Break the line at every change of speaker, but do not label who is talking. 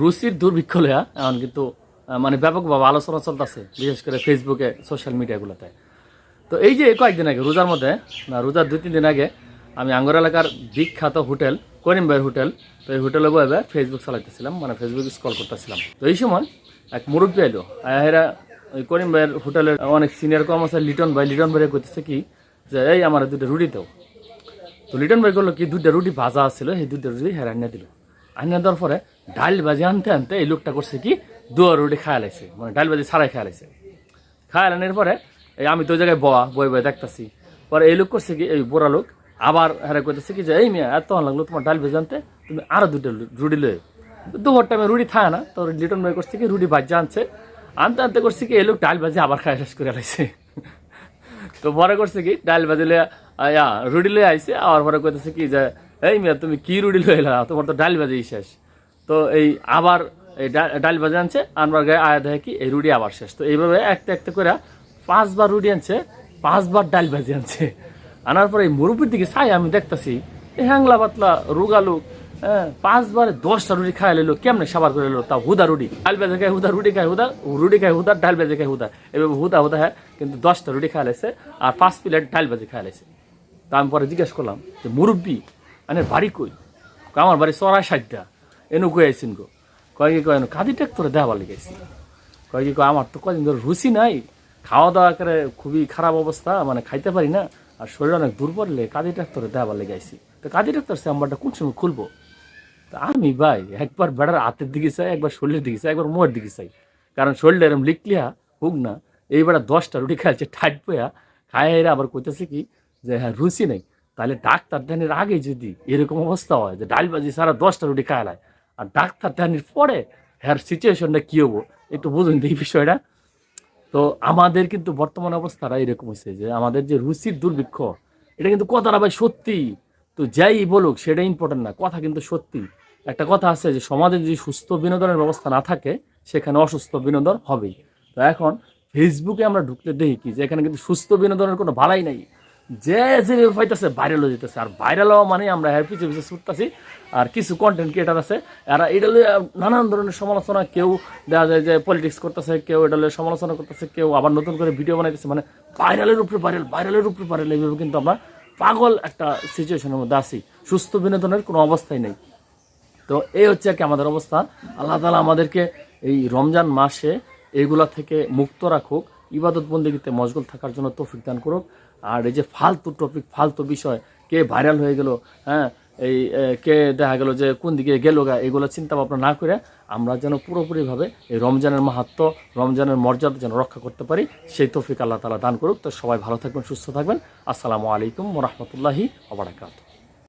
রুচির দুর্ভিক্ষ লয়া এখন কিন্তু মানে ব্যাপকভাবে আলোচনা চলতেছে, বিশেষ করে ফেসবুকে সোশ্যাল মিডিয়াগুলোতে তো এই যে কয়েকদিন আগে, রোজার মধ্যে রোজার দুই, তিন দিন আগে, আমি আঙ্গর এলাকার বিখ্যাত হোটেল করিম ভাইয়ের হোটেল, তো এই হোটেলে বয়ে ফেসবুক চালাইতেছিলাম মানে ফেসবুক স্কল করতেছিলাম। তো এই সময় এক মুরব্বী এলো এরা ওই করিম ভাইয়ের হোটেলের অনেক সিনিয়র কর্মচারী লিটন ভাই লিটন ভাই করতেছে কি, যে, এই, আমার দুটো রুটি দাও। তো লিটন ভাই করল কি, দুইটা রুটি ভাজা ছিল সেই দুইটা রুটি রান্না দিল। রান্না দেওয়ার পরে ডাল ভাজি আনতে আনতে এই লোকটা করছে কি দুয়া রুটি খায় লাগছে মানে ডাল ভাজি ছাড়াই খায় লাইছে। খায় আনার পরে এই আমি তো জায়গায় বয়া বই বয়ে দেখতাছি। পরে এই লোক করছে কি, এই বুড়া লোক আবার হ্যাঁ করতেছে কি যে, এই মেয়ে, এত লাগল তোমার ডাল ভেজে আনতে, তুমি আরও দুটো রুটি লয়ে দুপুর টাইমে রুটি থাকে না, তো লিটন ভাই করছে কি, রুটি ভাজি আনছে। আনতে আনতে করছে কি, এই লোক ডাল ভাজি আবার খায় শেষ করে লাগছে তো পরে করছে কি, ডাল বাজিলে আয়া রুটি লয়ে আইছে, আবার পরে কইতেছে কি যে এই মিয়া, তুমি কি রুটি লইলা তোমার তো ডাল বাজি শেষ। তো এই আবার এই ডাল বাজি আনছে, আনবার গায়ে আয়া দেখে কি এই রুটি আবার শেষ। তো এইভাবে একটা একটা করে পাঁচবার রুটি আনছে, পাঁচবার ডাল বাজি আনছে। আনার পরে এই মুরব্বির দিকে চাই আমি দেখতাছি এই হ্যাংলা পাতলা রুগালু হ্যাঁ পাঁচবার দশটা রুটি খাই লেলো কেমনে সাবার করে লেলো তা হুদা রুটি। ডাল বেজে খায় হুদা, রুটি খায় হুদা, রুটি খায় হুদা, ডাল বেজে খায় হুদা। এভাবে হুদা হুদা হ্যাঁ কিন্তু দশটা রুটি খাই লাইছে, আর পাঁচ প্লেট ডাল বেজে খাই লাইছে। তা আমি পরে জিজ্ঞেস করলাম যে, মুরব্বী মানে বাড়ি কই? আমার বাড়ি চড়াই সাইডটা এনু কই আইসিন গো? কয় কি, কয় কাঁদি ট্যাক্টরে দেওয়া লেগেছি কয় কি, কয়, আমার তো কদিন ধরে রুচি নাই। খাওয়া দাওয়া করে খুবই খারাপ অবস্থা মানে খাইতে পারি না। আর শরীর অনেক দুর্বল লে কাঁদি ট্যাক্টরে দেওয়া লেগেছি তো কাঁদি ট্যাক্টর চেম্বারটা কোন সময় খুলবো? তা আমি ভাই, একবার বেড়ার হাতের দিকে চাই, একবার শরীরের দিকে চাই, একবার মোয়ের দিকে চাই। কারণ শরীরটা এরম লিখলিয়া হোক না। এই বেড়া দশটা রুটি খাইছে, ঠাট পোয়া এরা আবার কইতেছে কি, যে হ্যাঁ রুচি নেই। তাহলে ডাক্তার ধ্যানের আগে যদি এরকম অবস্থা হয় যে ডাল বাজি সারা দশটা রুটি খায় আর ডাক্তার ধ্যানের পরে হ্যার সিচুয়েশনটা কী হব? একটু বুঝুন এই বিষয়টা। তো আমাদের কিন্তু বর্তমান অবস্থাটা এরকম হয়েছে যে আমাদের যে রুচির দুর্ভিক্ষ, এটা কিন্তু কথাটা ভাই সত্যি। তো যাই বলুক, সেটা ইম্পর্টেন্ট না, কথা কিন্তু সত্যি। একটা কথা আছে যে সমাজে যদি সুস্থ বিনোদনের ব্যবস্থা না থাকে, সেখানে অসুস্থ বিনোদন হবেই। তো এখন ফেসবুকে আমরা ঢুকলে দেখি কি যে এখানে কিন্তু সুস্থ বিনোদনের কোনো ভালাই নাই। যে যে পাইতেছে ভাইরাল হয়ে যেতেছে। আর ভাইরাল হওয়া মানে আমরা এর পিছিয়ে পিছিয়ে ছুটতেছি। আর কিছু কন্টেন্ট ক্রিয়েটার আছে, এরা এটা নানান ধরনের সমালোচনা, কেউ দেখা যায় যে পলিটিক্স করতেছে, কেউ এটা সমালোচনা করতেছে, কেউ আবার নতুন করে ভিডিও বানাইতেছে। মানে ভাইরালের উপরে ভাইরাল ভাইরালের উপরে ভাইরাল এইভাবে কিন্তু আমরা পাগল একটা সিচুয়েশনের মধ্যে আছি। সুস্থ বিনোদনের কোনো অবস্থাই নেই। তো এই হচ্ছে আর কি আমাদের অবস্থা। আল্লাহ তালা আমাদেরকে এই রমজান মাসে এগুলা থেকে মুক্ত রাখুক ইবাদত বন্দিগিতে মশগুল থাকার জন্য তৌফিক দান করুক। আর এই যে ফালতু টপিক ফালতু বিষয়, কে ভাইরাল হয়ে গেল হ্যাঁ এই কে দেখা গেল যে কোন দিকে গেল গা, এগুলো চিন্তা ভাবনা না করে আমরা যেন পুরোপুরিভাবে এই রমজানের মাহাত্ম, রমজানের মর্যাদা যেন রক্ষা করতে পারি, সেই তৌফিক আল্লাহ তালা দান করুক। তো সবাই ভালো থাকবেন, সুস্থ থাকবেন। আসসালামু আলাইকুম রহমতুল্লাহি আবরাকাত